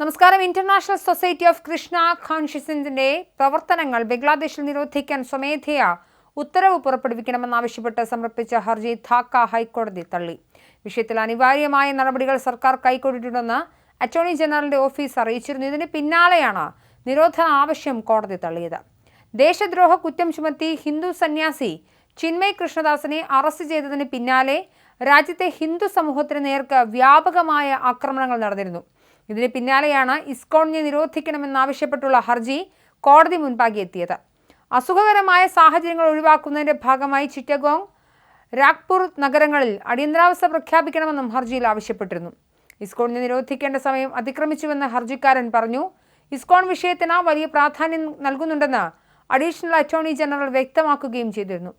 നമസ്കാരം. International society of Krishna കോൺഷ്യസിന്റെ പ്രവർത്തനങ്ങൾ ബംഗ്ലാദേശിൽ നിരോധിക്കാൻ സ്വമേധയാ ഉത്തരവ് പുറപ്പെടുവിക്കണമെന്നാവശ്യപ്പെട്ട് സമർപ്പിച്ച ഹർജി ധാക്ക ഹൈക്കോടതി തള്ളി. വിഷയത്തിൽ അനിവാര്യമായ നടപടികൾ സർക്കാർ കൈക്കൊണ്ടിട്ടുണ്ടെന്ന് അറ്റോർണി ജനറലിന്റെ ഓഫീസ് അറിയിച്ചിരുന്നു. ഇതിന് പിന്നാലെയാണ് നിരോധന ആവശ്യം കോടതി തള്ളിയത്. ദേശദ്രോഹ കുറ്റം ചുമത്തി ഹിന്ദു സന്യാസി ചിന്മയ് കൃഷ്ണദാസിനെ അറസ്റ്റ് ചെയ്തതിന് പിന്നാലെ രാജ്യത്തെ ഹിന്ദു സമൂഹത്തിന് നേർക്ക് വ്യാപകമായ ആക്രമണങ്ങൾ നടന്നിരുന്നു. ഇതിന് പിന്നാലെയാണ് ഇസ്കോണിനെ നിരോധിക്കണമെന്നാവശ്യപ്പെട്ടുള്ള ഹർജി കോടതി മുൻപാകെ എത്തിയത്. അസുഖകരമായ സാഹചര്യങ്ങൾ ഒഴിവാക്കുന്നതിന്റെ ഭാഗമായി ചിറ്റഗോങ് രാഗ്പൂർ നഗരങ്ങളിൽ അടിയന്തരാവസ്ഥ പ്രഖ്യാപിക്കണമെന്നും ഹർജിയിൽ ആവശ്യപ്പെട്ടിരുന്നു. ഇസ്കോണിനെ നിരോധിക്കേണ്ട സമയം അതിക്രമിച്ചുവെന്ന് ഹർജിക്കാരൻ പറഞ്ഞു. ഇസ്കോൺ വിഷയത്തിന് വലിയ പ്രാധാന്യം നൽകുന്നുണ്ടെന്ന് അഡീഷണൽ അറ്റോർണി ജനറൽ വ്യക്തമാക്കുകയും ചെയ്തിരുന്നു.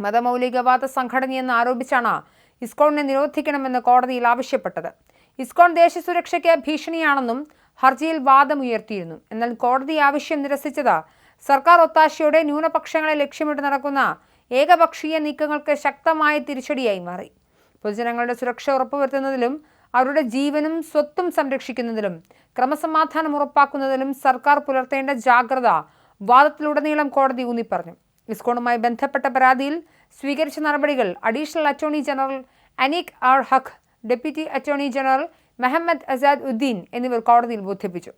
മതമൗലികവാദ സംഘടനയെന്ന് ആരോപിച്ചാണ് ഇസ്കോണിനെ നിരോധിക്കണമെന്ന് കോടതിയിൽ ആവശ്യപ്പെട്ടത്. ഇസ്കോൺ ദേശസുരക്ഷയ്ക്ക് ഭീഷണിയാണെന്നും ഹർജിയിൽ വാദമുയർത്തിയിരുന്നു. എന്നാൽ കോടതി ആവശ്യം നിരസിച്ചത് സർക്കാർ ഒത്താശയോടെ ന്യൂനപക്ഷങ്ങളെ ലക്ഷ്യമിട്ട് നടക്കുന്ന ഏകപക്ഷീയ നീക്കങ്ങൾക്ക് ശക്തമായ തിരിച്ചടിയായി മാറി. പൊതുജനങ്ങളുടെ സുരക്ഷ ഉറപ്പുവരുത്തുന്നതിലും അവരുടെ ജീവനും സ്വത്തും സംരക്ഷിക്കുന്നതിലും ക്രമസമാധാനം ഉറപ്പാക്കുന്നതിലും സർക്കാർ പുലർത്തേണ്ട ജാഗ്രത വാദത്തിലുടനീളം കോടതി ഊന്നിപ്പറഞ്ഞു. ഇസ്കോണുമായി ബന്ധപ്പെട്ട പരാതിയിൽ സ്വീകരിച്ച നടപടികൾ additional attorney general Aneek R Haq deputy attorney general Mohammad Asad Uddin എന്നിവർ കോടതിയിൽ ബോധിപ്പിച്ചു.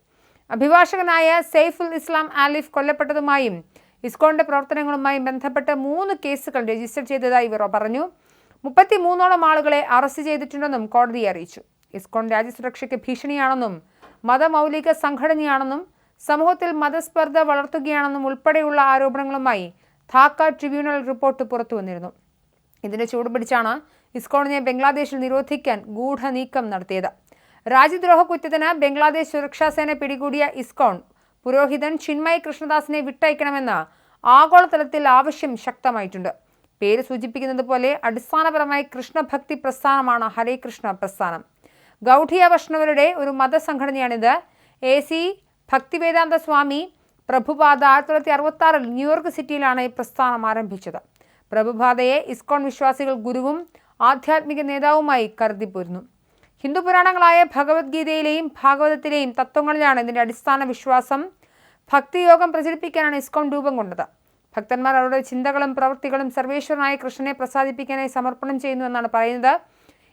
അഭിഭാഷകനായ സെയ്ഫുൽ ഇസ്ലാം ആലിഫ് കൊല്ലപ്പെട്ടതുമായും ഇസ്കോണിന്റെ പ്രവർത്തനങ്ങളുമായും ബന്ധപ്പെട്ട് മൂന്ന് കേസുകൾ രജിസ്റ്റർ ചെയ്തതായി ഇവർ പറഞ്ഞു. മുപ്പത്തി മൂന്നോളം ആളുകളെ അറസ്റ്റ് ചെയ്തിട്ടുണ്ടെന്നും കോടതി അറിയിച്ചു. ഇസ്കോൺ രാജ്യസുരക്ഷയ്ക്ക് ഭീഷണിയാണെന്നും മതമൗലിക സംഘടനയാണെന്നും സമൂഹത്തിൽ മതസ്പർദ്ധ വളർത്തുകയാണെന്നും ഉൾപ്പെടെയുള്ള ആരോപണങ്ങളുമായി ധാക്ക ട്രിബ്യൂണൽ റിപ്പോർട്ട് പുറത്തുവന്നിരുന്നു. ഇതിന്റെ ചൂടുപിടിച്ചാണ് ഇസ്കോണിനെ ബംഗ്ലാദേശിൽ നിരോധിക്കാൻ ഗൂഢനീക്കം നടത്തിയത്. രാജ്യദ്രോഹ കുറ്റത്തിന് ബംഗ്ലാദേശ് സുരക്ഷാസേന പിടികൂടിയ ഇസ്കോൺ പുരോഹിതൻ ചിന്മയ് കൃഷ്ണദാസിനെ വിട്ടയക്കണമെന്ന് ആഗോളതലത്തിൽ ആവശ്യം ശക്തമായിട്ടുണ്ട്. പേര് സൂചിപ്പിക്കുന്നത് പോലെ അടിസ്ഥാനപരമായി കൃഷ്ണഭക്തി പ്രസ്ഥാനമാണ് ഹരേ കൃഷ്ണ പ്രസ്ഥാനം. ഗൗഠിയ വൈഷ്ണവരുടെ ഒരു മതസംഘടനയാണിത്. എ സി ഭക്തിവേദാന്ത സ്വാമി പ്രഭുപാദ ആയിരത്തി തൊള്ളായിരത്തി അറുപത്തി ന്യൂയോർക്ക് സിറ്റിയിലാണ് ഈ പ്രസ്ഥാനം ആരംഭിച്ചത്. പ്രഭുപാദയെ ഇസ്കോൺ വിശ്വാസികൾ ഗുരുവും ആധ്യാത്മിക നേതാവുമായി കരുതിപ്പോരുന്നു ഹിന്ദു പുരാണങ്ങളായ ഭഗവത്ഗീതയിലെയും ഭാഗവതത്തിലെയും തത്വങ്ങളിലാണ് ഇതിന്റെ അടിസ്ഥാന വിശ്വാസം. ഭക്തിയോഗം പ്രചരിപ്പിക്കാനാണ് ഇസ്കോൺ രൂപം കൊണ്ടത്. ഭക്തന്മാർ അവരുടെ ചിന്തകളും പ്രവൃത്തികളും സർവേശ്വരനായ കൃഷ്ണനെ പ്രസാദിപ്പിക്കാനായി സമർപ്പണം ചെയ്യുന്നു എന്നാണ് പറയുന്നത്.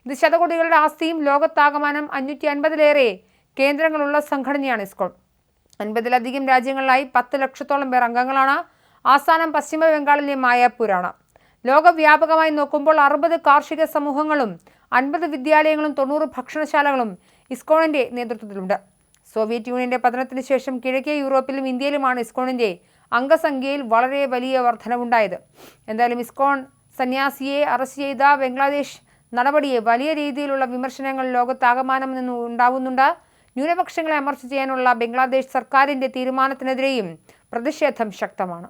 ഇത് ശതകോടികളുടെ ആസ്തിയും ലോകത്താകമാനം അഞ്ഞൂറ്റി അൻപതിലേറെ കേന്ദ്രങ്ങളുള്ള സംഘടനയാണ് ഇസ്കോൺ. അൻപതിലധികം രാജ്യങ്ങളിലായി പത്ത് ലക്ഷത്തോളം പേർ അംഗങ്ങളാണ്. ആസ്ഥാനം പശ്ചിമ ബംഗാളിലെ മായാപ്പൂരാണ് ലോകവ്യാപകമായി നോക്കുമ്പോൾ അറുപത് കാർഷിക സമൂഹങ്ങളും അൻപത് വിദ്യാലയങ്ങളും തൊണ്ണൂറ് ഭക്ഷണശാലകളും ഇസ്കോണിന്റെ നേതൃത്വത്തിലുണ്ട്. സോവിയറ്റ് യൂണിയന്റെ പതനത്തിന് ശേഷം കിഴക്കേ യൂറോപ്പിലും ഇന്ത്യയിലുമാണ് ഇസ്കോണിന്റെ അംഗസംഖ്യയിൽ വളരെ വലിയ വർധനവുണ്ടായത്. എന്തായാലും ഇസ്കോൺ സന്യാസിയെ അറസ്റ്റ് ചെയ്ത ബംഗ്ലാദേശ് നടപടിയെ വലിയ രീതിയിലുള്ള വിമർശനങ്ങൾ ലോകത്താകമാനം നിന്ന് ഉണ്ടാവുന്നുണ്ട്. ന്യൂനപക്ഷങ്ങളെ അമർച്ച ചെയ്യാനുള്ള ബംഗ്ലാദേശ് സർക്കാരിന്റെ തീരുമാനത്തിനെതിരെയും പ്രതിഷേധം ശക്തമാണ്.